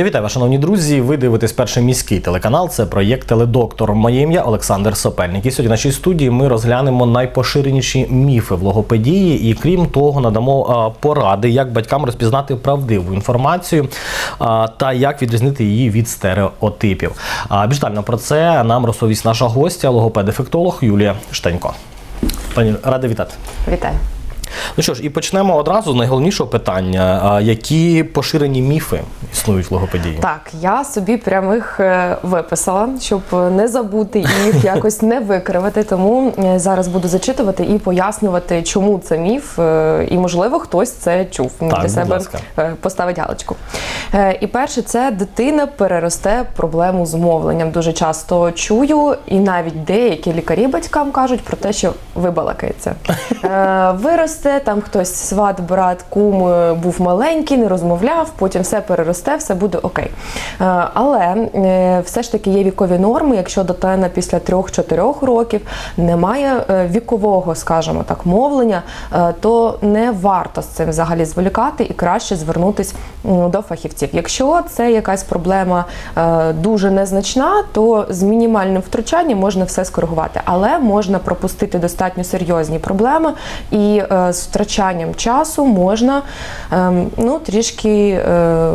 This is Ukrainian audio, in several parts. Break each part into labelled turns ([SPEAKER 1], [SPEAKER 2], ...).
[SPEAKER 1] Я вітаю вас, шановні друзі. Ви дивитесь перший міський телеканал. Це проєкт Теледоктор. Моє ім'я Олександр Сопельник. І сьогодні в нашій студії ми розглянемо найпоширеніші міфи в логопедії, і крім того, надамо поради, як батькам розпізнати правдиву інформацію та як відрізнити її від стереотипів. Більш детально про це нам розповість наша гостя, логопед-ефектолог Юлія Штенько. Пані радий вітати.
[SPEAKER 2] Вітаю.
[SPEAKER 1] Ну що ж, і почнемо одразу з найголовнішого питання: які поширені міфи існують в логопедії?
[SPEAKER 2] Так, я собі прямих е, виписала, щоб не забути і їх якось не викривати. Тому е, зараз буду зачитувати і пояснювати, чому це міф, е, і можливо хтось це чув.
[SPEAKER 1] Так,
[SPEAKER 2] Для себе
[SPEAKER 1] ласка.
[SPEAKER 2] поставить галочку. І перше, це дитина переросте проблему з мовленням. Дуже часто чую, і навіть деякі лікарі батькам кажуть про те, що вибалакається. Виросте, там хтось сват, брат, кум е, був маленький, не розмовляв, потім все переросте, все буде окей. Е, Але е, все ж таки є вікові норми. Якщо дитина після 3-4 років не має вікового, скажімо так, мовлення, то не варто з цим взагалі зволікати і краще звернутись до фахівців. Якщо це якась проблема дуже незначна, то з мінімальним втручанням можна все скоригувати, але можна пропустити достатньо серйозні проблеми, і з втрачанням часу можна ем, ну, трішки. е,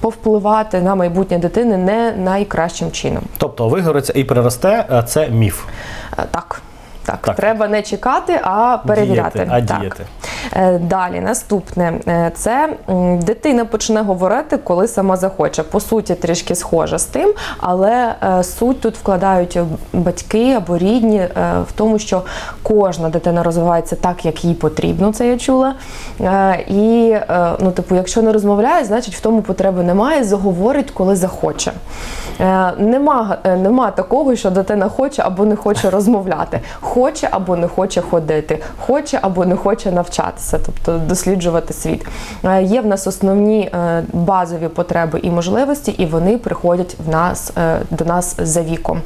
[SPEAKER 2] Повпливати на майбутнє дитини не найкращим чином.
[SPEAKER 1] Тобто вигориться і переросте е, це міф.
[SPEAKER 2] Е, Так. Так,
[SPEAKER 1] Так.
[SPEAKER 2] треба не чекати, а перевіряти.
[SPEAKER 1] Діяти, а
[SPEAKER 2] так.
[SPEAKER 1] діяти.
[SPEAKER 2] Е, Далі, наступне, Е, це дитина почне говорити, коли сама захоче. По суті, трішки схожа з тим, але е, суть тут вкладають батьки або рідні в тому, що кожна дитина розвивається так, як їй потрібно. Це я чула. І ну, типу, якщо не розмовляє, значить в тому потреби немає. Заговорить, коли захоче. Нема, нема такого, що дитина хоче або не хоче розмовляти, хоче або не хоче ходити, хоче або не хоче навчатися, тобто досліджувати світ. Е, Є в нас основні е, базові потреби і можливості, і вони приходять в нас е, до нас за віком.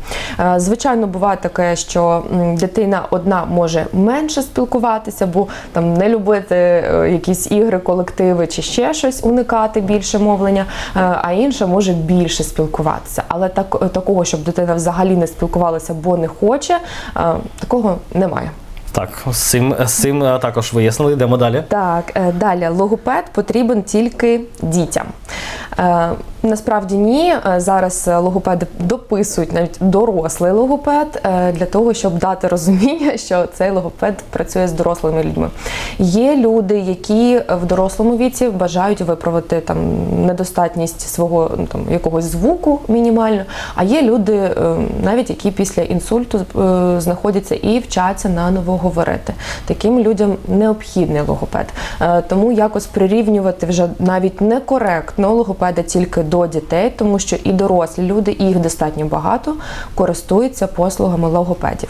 [SPEAKER 2] Звичайно, буває таке, що дитина одна може менше спілкуватися, бо там не любити якісь ігри, колективи чи ще щось, уникати більше мовлення, а інша може більше спілкуватися. Але так, такого, щоб дитина взагалі не спілкувалася, бо не хоче, такого немає.
[SPEAKER 1] Так, з цим, з цим е, також вияснили. Йдемо далі.
[SPEAKER 2] Так, е, далі логопед потрібен тільки дітям. Насправді ні. Е, Зараз е, логопеди дописують навіть дорослий логопед е, для того, щоб дати розуміння, що цей логопед працює з дорослими людьми. Є люди, які в дорослому віці бажають виправити там недостатність свого ну, там якогось звуку мінімально. А є люди, навіть які після інсульту знаходяться і вчаться наново говорити. Таким людям необхідний логопед. Тому якось прирівнювати вже навіть некоректно логопеда тільки до дітей, тому що і дорослі люди, і їх достатньо багато, користуються послугами логопедів.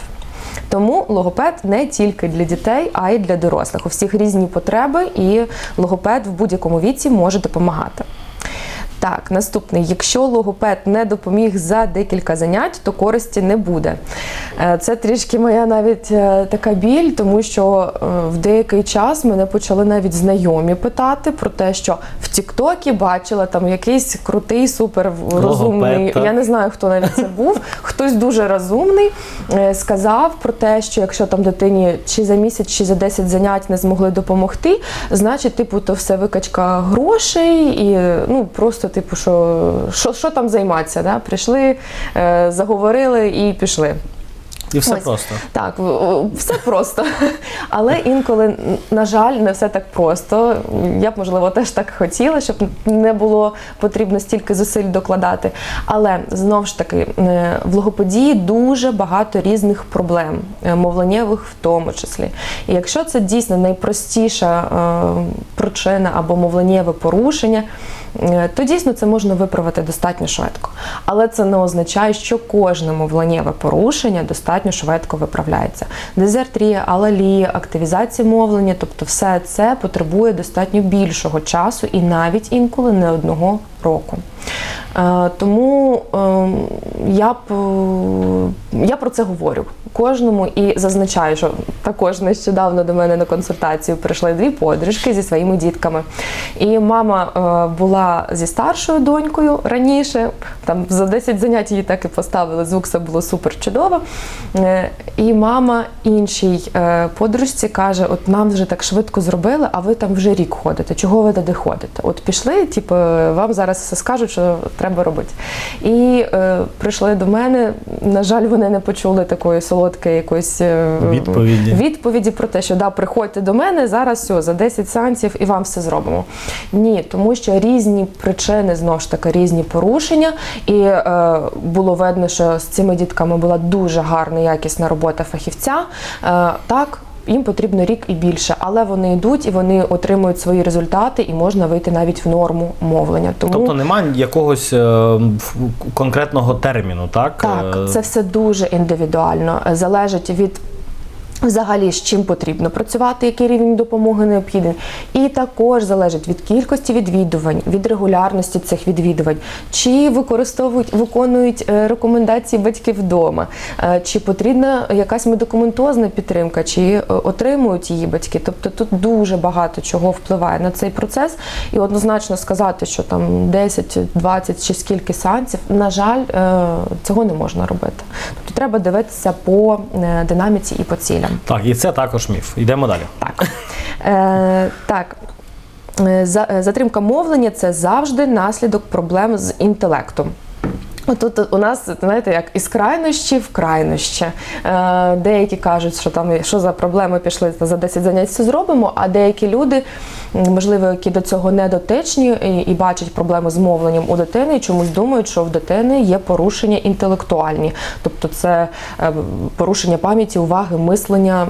[SPEAKER 2] Тому логопед не тільки для дітей, а й для дорослих. У всіх різні потреби, і логопед в будь-якому віці може допомагати. Так, наступний. Якщо логопед не допоміг за декілька занять, то користі не буде. Е, Це трішки моя навіть е, така біль, тому що е, в деякий час мене почали навіть знайомі питати про те, що в Тіктокі бачила там якийсь крутий, супер розумний. Я не знаю, хто навіть це був. Хтось дуже розумний сказав про те, що якщо там дитині чи за місяць, чи за 10 занять не змогли допомогти, значить, типу, то все викачка грошей і ну просто, типу, що, що, що там займатися? Да? Прийшли, е, заговорили і пішли.
[SPEAKER 1] І все
[SPEAKER 2] Ось.
[SPEAKER 1] просто.
[SPEAKER 2] Так, все просто. Але інколи, на жаль, не все так просто. Я б, можливо, теж так хотіла, щоб не було потрібно стільки зусиль докладати. Але знову ж таки, е, в логопедії дуже багато різних проблем, е, мовленнєвих в тому числі. І якщо це дійсно найпростіша причина або мовленнєве порушення, то дійсно це можна виправити достатньо швидко. Але це не означає, що кожне мовленнєве порушення достатньо швидко виправляється. Дезертрія, алалія, активізація мовлення, тобто все це потребує достатньо більшого часу і навіть інколи не одного року. Е, Тому ем, я б е, я про це говорю кожному і зазначаю, що також нещодавно до мене на консультацію прийшли дві подружки зі своїми дітками. І мама е, була зі старшою донькою раніше, там за 10 занять її так і поставили. Звук все було супер чудово. І мама іншій подружці каже: От нам вже так швидко зробили, а ви там вже рік ходите. Чого ви туди ходите? От пішли, типу, вам зараз все скажуть, що треба робити. І е, прийшли до мене. На жаль, вони не почули такої солодкої якоїсь е,
[SPEAKER 1] Відповіді.
[SPEAKER 2] відповіді про те, що да, приходьте до мене зараз все, за 10 сеансів і вам все зробимо. Ні, тому що різні причини, знову ж таки, різні порушення. І е, було видно, що з цими дітками була дуже гарна, якісна робота фахівця. Е, так. Їм потрібно рік і більше, але вони йдуть і вони отримують свої результати, і можна вийти навіть в норму мовлення. Тому
[SPEAKER 1] Тобто немає якогось е, конкретного терміну, так?
[SPEAKER 2] так,
[SPEAKER 1] Е,
[SPEAKER 2] це все дуже індивідуально. Залежить від. Взагалі, з чим потрібно працювати, який рівень допомоги необхідний, і також залежить від кількості відвідувань, від регулярності цих відвідувань, чи використовують, виконують е, рекомендації батьків вдома, е, чи потрібна якась медикаментозна підтримка, чи е, отримують її батьки. Тобто тут дуже багато чого впливає на цей процес, і однозначно сказати, що там 10, 20 чи скільки сеансів, на жаль, цього не можна робити. Тобто треба дивитися по динаміці і по цілям.
[SPEAKER 1] Так, і це також міф. Йдемо далі.
[SPEAKER 2] Так. Е, так. Е, е, Затримка мовлення це завжди наслідок проблем з інтелектом. Отут у нас, знаєте, як із крайнощі в крайнощі. Е, деякі кажуть, що там що за проблеми пішли за 10 занять все зробимо, а деякі люди, можливо, які до цього не дотичні і, і бачать проблеми з мовленням у дитини, і чомусь думають, що в дитини є порушення інтелектуальні, тобто це е, порушення пам'яті, уваги, мислення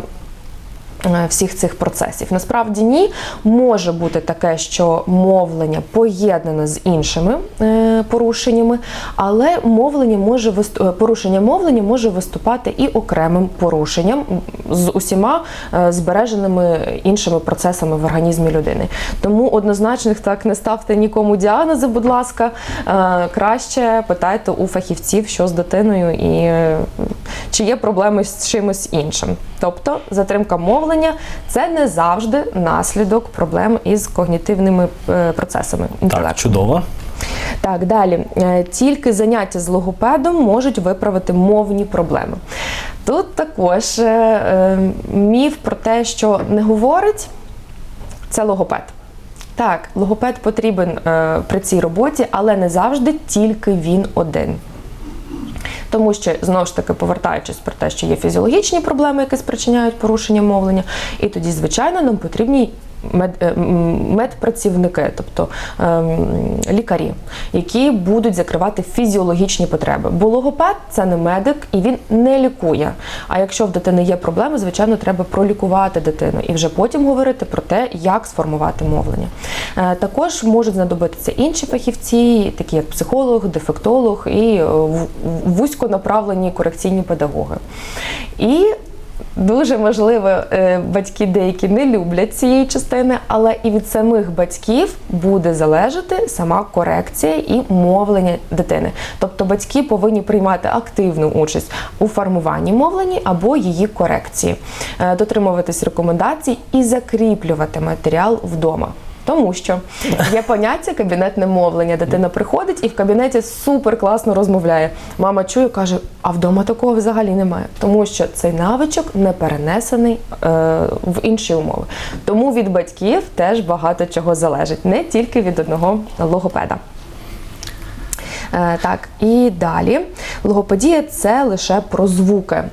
[SPEAKER 2] всіх цих процесів. Насправді ні, може бути таке, що мовлення поєднане з іншими е, порушеннями, але мовлення може е, порушення мовлення може виступати і окремим порушенням з усіма е, збереженими іншими процесами в організмі людини. Тому однозначних так не ставте нікому діагнози, будь ласка. Е, Краще питайте у фахівців, що з дитиною і е, чи є проблеми з чимось іншим. Тобто затримка мовлення це не завжди наслідок проблем із когнітивними е, процесами
[SPEAKER 1] Так, чудово.
[SPEAKER 2] Так, далі. Е, Тільки заняття з логопедом можуть виправити мовні проблеми. Тут також е, міф про те, що не говорить, це логопед. Так, логопед потрібен при цій роботі, але не завжди тільки він один. Тому що знову ж таки повертаючись про те, що є фізіологічні проблеми, які спричиняють порушення мовлення, і тоді, звичайно, нам потрібні мед, е, медпрацівники, тобто ем, лікарі, які будуть закривати фізіологічні потреби. Бо логопед це не медик і він не лікує. А якщо в дитини є проблеми, звичайно, треба пролікувати дитину і вже потім говорити про те, як сформувати мовлення. Е, Також можуть знадобитися інші фахівці, такі як психолог, дефектолог і е, вузьконаправлені корекційні педагоги. І Дуже можливо, е, батьки деякі не люблять цієї частини, але і від самих батьків буде залежати сама корекція і мовлення дитини. Тобто батьки повинні приймати активну участь у формуванні мовлення або її корекції, е, дотримуватись рекомендацій і закріплювати матеріал вдома. Тому що є поняття кабінетне мовлення. Дитина приходить і в кабінеті супер класно розмовляє. Мама чує, каже: а вдома такого взагалі немає. Тому що цей навичок не перенесений е, в інші умови. Тому від батьків теж багато чого залежить, не тільки від одного логопеда. Е, Так, і далі. Логопедія це лише про звуки.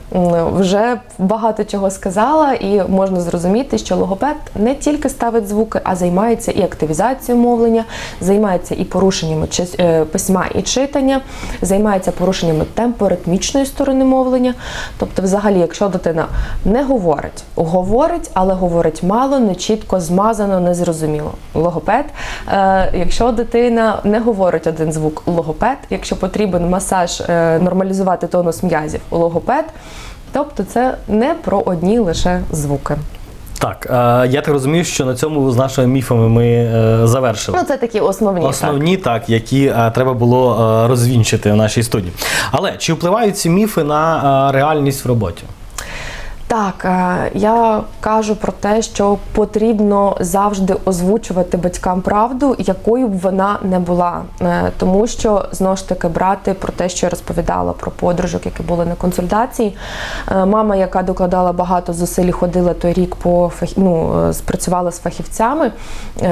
[SPEAKER 2] Вже багато чого сказала, і можна зрозуміти, що логопед не тільки ставить звуки, а займається і активізацією мовлення, займається і порушеннями е, письма і читання, займається порушеннями темпоритмічної сторони мовлення. Тобто, взагалі, якщо дитина не говорить, говорить, але говорить мало, не чітко, змазано, незрозуміло. Логопед. Е, Якщо дитина не говорить один звук, логопед. Якщо потрібен масаж, е, нормалізувати тонус м'язів, у логопед. Тобто це не про одні лише звуки.
[SPEAKER 1] Так, е, я так розумію, що на цьому з нашими міфами ми е, завершили.
[SPEAKER 2] Ну, це такі основні. так.
[SPEAKER 1] Основні, так, які е, треба було розвінчити в нашій студії. Але чи впливають ці міфи на реальність в роботі?
[SPEAKER 2] Так, е, я кажу про те, що потрібно завжди озвучувати батькам правду, якою б вона не була. Е, Тому що знову ж таки брати про те, що я розповідала про подружок, які були на консультації. Е, Мама, яка докладала багато зусиль, ходила той рік по ну, спрацювала з фахівцями,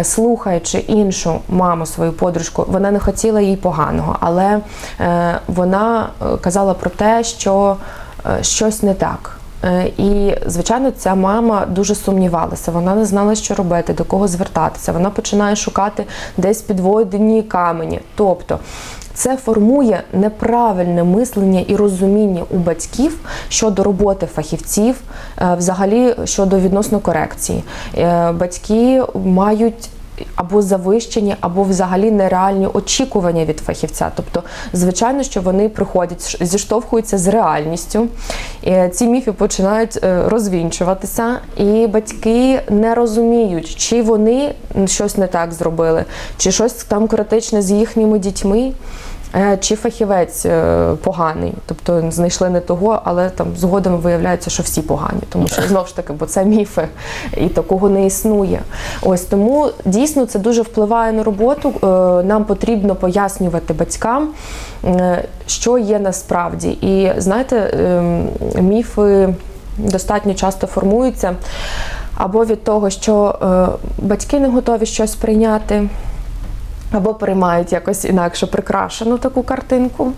[SPEAKER 2] слухаючи іншу маму, свою подружку, вона не хотіла їй поганого, але вона казала про те, що щось не так. Е, І, звичайно, ця мама дуже сумнівалася. Вона не знала, що робити, до кого звертатися. Вона починає шукати десь підводені камені. Тобто це формує неправильне мислення і розуміння у батьків щодо роботи фахівців, е, взагалі щодо відносно корекції. Е, Батьки мають або завищені, або взагалі нереальні очікування від фахівця. Тобто, звичайно, що вони приходять, зіштовхуються з реальністю. Ці міфи починають е, розвінчуватися, і батьки не розуміють, чи вони щось не так зробили, чи щось там критичне з їхніми дітьми. Е, Чи фахівець е, поганий, тобто знайшли не того, але там згодом виявляється, що всі погані, тому що знову ж таки, бо це міфи, і такого не існує. Ось тому дійсно це дуже впливає на роботу. Е, Нам потрібно пояснювати батькам, що є насправді. І знаєте, ем, міфи достатньо часто формуються або від того, що батьки не готові щось прийняти. Або приймають якось інакше прикрашену таку картинку,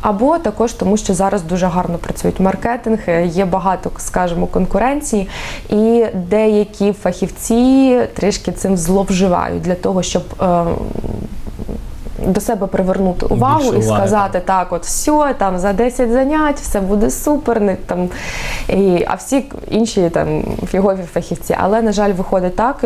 [SPEAKER 2] або також тому, що зараз дуже гарно працюють маркетинг, е, є багато, скажімо, конкуренції, і деякі фахівці трішки цим зловживають для того, щоб е, до себе привернути увагу
[SPEAKER 1] Більше
[SPEAKER 2] і сказати так, от все, там за 10 занять, все буде супер, не там і, а всі інші там фігові фахівці. Але на жаль, виходить так.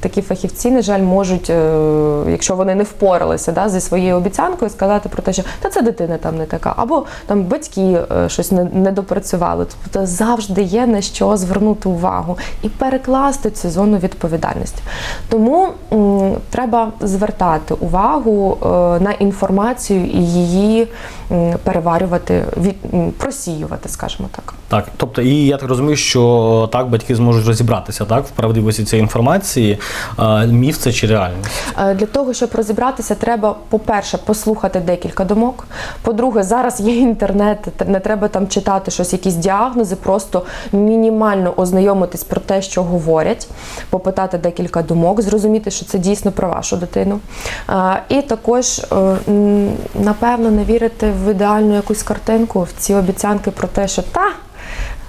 [SPEAKER 2] Такі фахівці, на жаль, можуть, е, якщо вони не впоралися да, зі своєю обіцянкою, сказати про те, що та це дитина там не така, або там батьки е, щось не, не допрацювали. Тобто завжди є на що звернути увагу і перекласти цю зону відповідальності. Тому м, треба звертати увагу е, на інформацію і її м, переварювати, від, м, просіювати, скажімо так.
[SPEAKER 1] Так, тобто, і я так розумію, що так батьки зможуть розібратися так в правдивості цієї інформації. Міф це чи реальність?
[SPEAKER 2] Е, Для того, щоб розібратися, треба, по-перше, послухати декілька думок. По-друге, зараз є інтернет, не треба там читати щось, якісь діагнози, просто мінімально ознайомитись про те, що говорять, попитати декілька думок, зрозуміти, що це дійсно про вашу дитину. Е, І також, е, напевно, не вірити в ідеальну якусь картинку, в ці обіцянки про те, що та.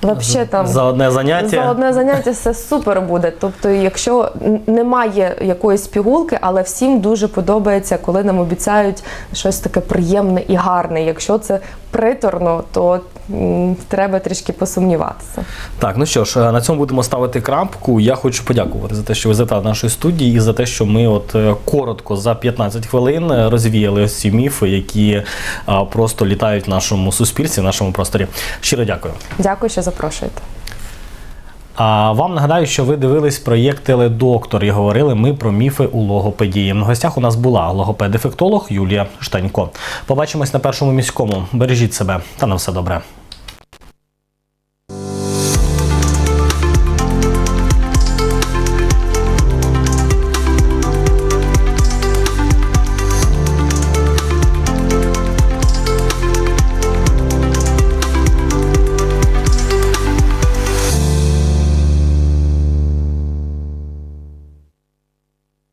[SPEAKER 2] Вообще там
[SPEAKER 1] За одне заняття.
[SPEAKER 2] за одне заняття все супер буде. Тобто, якщо немає якоїсь пігулки, але всім дуже подобається, коли нам обіцяють щось таке приємне і гарне. Якщо це приторно, то треба трішки посумніватися.
[SPEAKER 1] Так, ну що ж, е, на цьому будемо ставити крапку. Я хочу подякувати за те, що ви завітали нашої студії, і за те, що ми от е, коротко за 15 хвилин е, розвіяли ось ці міфи, які просто літають в нашому суспільстві, в нашому просторі. Щиро дякую.
[SPEAKER 2] Дякую, що запрошуєте.
[SPEAKER 1] А вам нагадаю, що ви дивились проєкт Теледоктор і говорили ми про міфи у логопедії. В гостях у нас була логопед-дефектолог Юлія Штанько. Побачимось на першому міському. Бережіть себе та на все добре.